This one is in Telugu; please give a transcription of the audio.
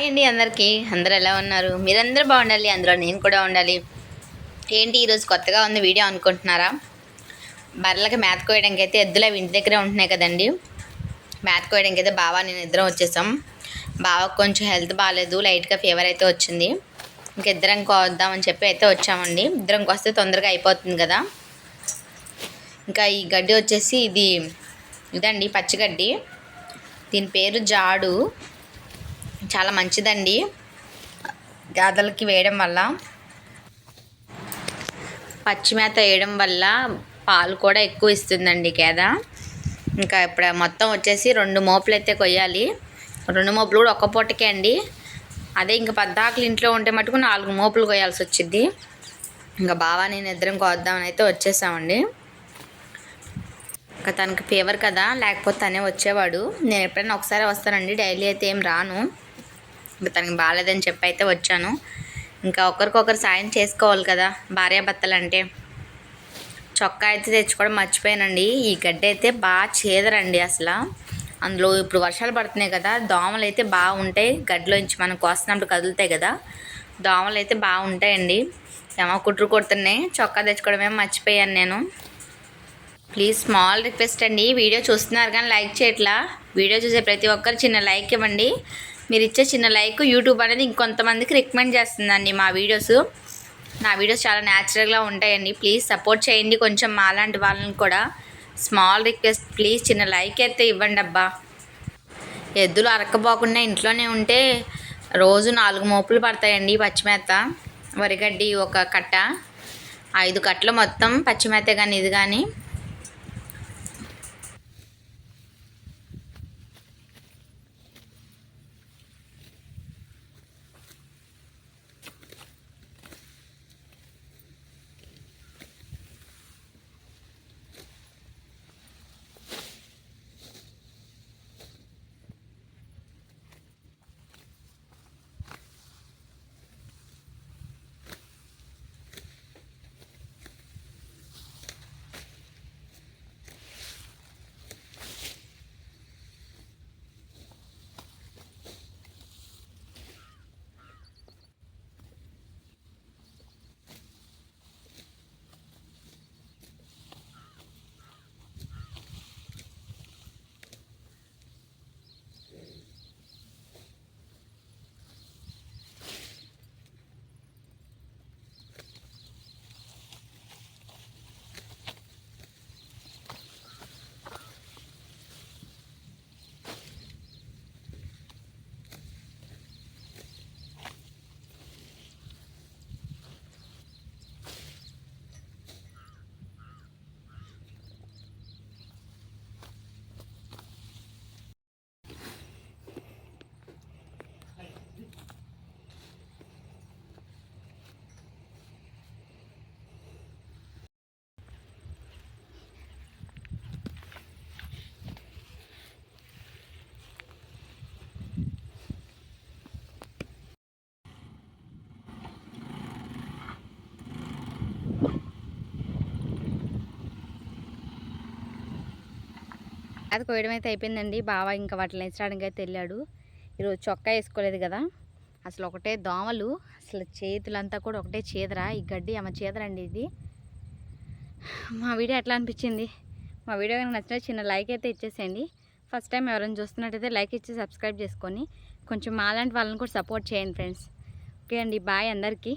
హాయ్ అండి అందరికీ. అందరు ఎలా ఉన్నారు? మీరందరూ బాగుండాలి అందులో నేను కూడా ఉండాలి. ఏంటి ఈరోజు కొత్తగా ఉంది వీడియో అనుకుంటున్నారా? బర్రెలకి మేత కోయడానికి అయితే ఎద్దులు అవి ఇంటి దగ్గరే ఉంటున్నాయి కదండి. మేత కోయడానికి అయితే బావా నేను ఇద్దరం వచ్చేసాం. బావకు కొంచెం హెల్త్ బాగాలేదు లైట్గా ఫీవర్ అయితే వచ్చింది. ఇంక ఇద్దరం కోద్దామని చెప్పి అయితే వచ్చామండి. ఇద్దరం కోస్తే తొందరగా అయిపోతుంది కదా. ఇంకా ఈ గడ్డి వచ్చేసి ఇది ఇదండి పచ్చిగడ్డి. దీని పేరు జాడు. చాలా మంచిదండి. గాదలకి వేయడం వల్ల పచ్చిమేత వేయడం వల్ల పాలు కూడా ఎక్కువ ఇస్తుందండి గేద. ఇంకా ఇప్పుడు మొత్తం వచ్చేసి రెండు మోపులు అయితే కొయ్యాలి. రెండు మోపులు కూడా ఒక్క పూటకే అండి. అదే ఇంకా పద్దాకులు ఇంట్లో ఉంటే మటుకు నాలుగు మోపులు కొయ్యాల్సి వచ్చింది ఇంకా బావా నేను ఇద్దరం కోద్దామని అయితే వచ్చేసామండి. ఇంకా తనకి ఫీవర్ కదా లేకపోతే తనే వచ్చేవాడు. నేను ఎప్పుడైనా ఒకసారి వస్తానండి డైలీ అయితే ఏం రాను. తనకి బాగాలేదని చెప్పి అయితే వచ్చాను. ఇంకా ఒకరికొకరు సాయం చేసుకోవాలి కదా భార్యాభర్తలు అంటే చొక్కా అయితే తెచ్చుకోవడం మర్చిపోయానండి. ఈ గడ్డి అయితే బాగా చేదరండి అసలు. అందులో ఇప్పుడు వర్షాలు పడుతున్నాయి కదా దోమలు అయితే బాగుంటాయి గడ్డలోంచి మనం కోస్తున్నప్పుడు కదులుతాయి కదా దోమలు అయితే బాగుంటాయండి ఏమో కుట్రు కొడుతున్నాయి. చొక్కా తెచ్చుకోవడమే మర్చిపోయాను నేను. ప్లీజ్ స్మాల్ రిక్వెస్ట్ అండి. వీడియో చూస్తున్నారు కానీ లైక్ చేయట్లా. వీడియో చూసే ప్రతి ఒక్కరు చిన్న లైక్ ఇవ్వండి. మీరు ఇచ్చే చిన్న లైక్ యూట్యూబ్ అనేది ఇంకొంతమందికి రికమెండ్ చేస్తుందండి మా వీడియోస్. నా వీడియోస్ చాలా న్యాచురల్గా ఉంటాయండి. ప్లీజ్ సపోర్ట్ చేయండి కొంచెం మాలాంటి వాళ్ళని కూడా. స్మాల్ రిక్వెస్ట్ ప్లీజ్ చిన్న లైక్ అయితే ఇవ్వండి అబ్బా. ఎద్దులు అరకపోకుండా ఇంట్లోనే ఉంటే రోజు నాలుగు మోపులు పడతాయండి పచ్చిమేత. వరిగడ్డి ఒక కట్ట ఐదు కట్టలు మొత్తం పచ్చిమేత కానీ ఇది కానీ అది కోయడం అయితే అయిపోయిందండి. బావ ఇంకా వాటిని వేసడానికి అయితే వెళ్ళాడు. ఈరోజు చొక్కా వేసుకోలేదు కదా. అసలు ఒకటే దోమలు అసలు చేతులంతా కూడా ఒకటే చీదర. ఈ గడ్డి ఆమె చీదరండి ఇది. మా వీడియో ఎట్లా అనిపించింది? మా వీడియో కనుక నచ్చిన చిన్న లైక్ అయితే ఇచ్చేసేయండి. ఫస్ట్ టైం ఎవరైనా చూస్తున్నట్టయితే లైక్ ఇచ్చి సబ్స్క్రైబ్ చేసుకొని కొంచెం మాలాంటి వాళ్ళని కూడా సపోర్ట్ చేయండి ఫ్రెండ్స్. ఓకే అండి బాయ్ అందరికీ.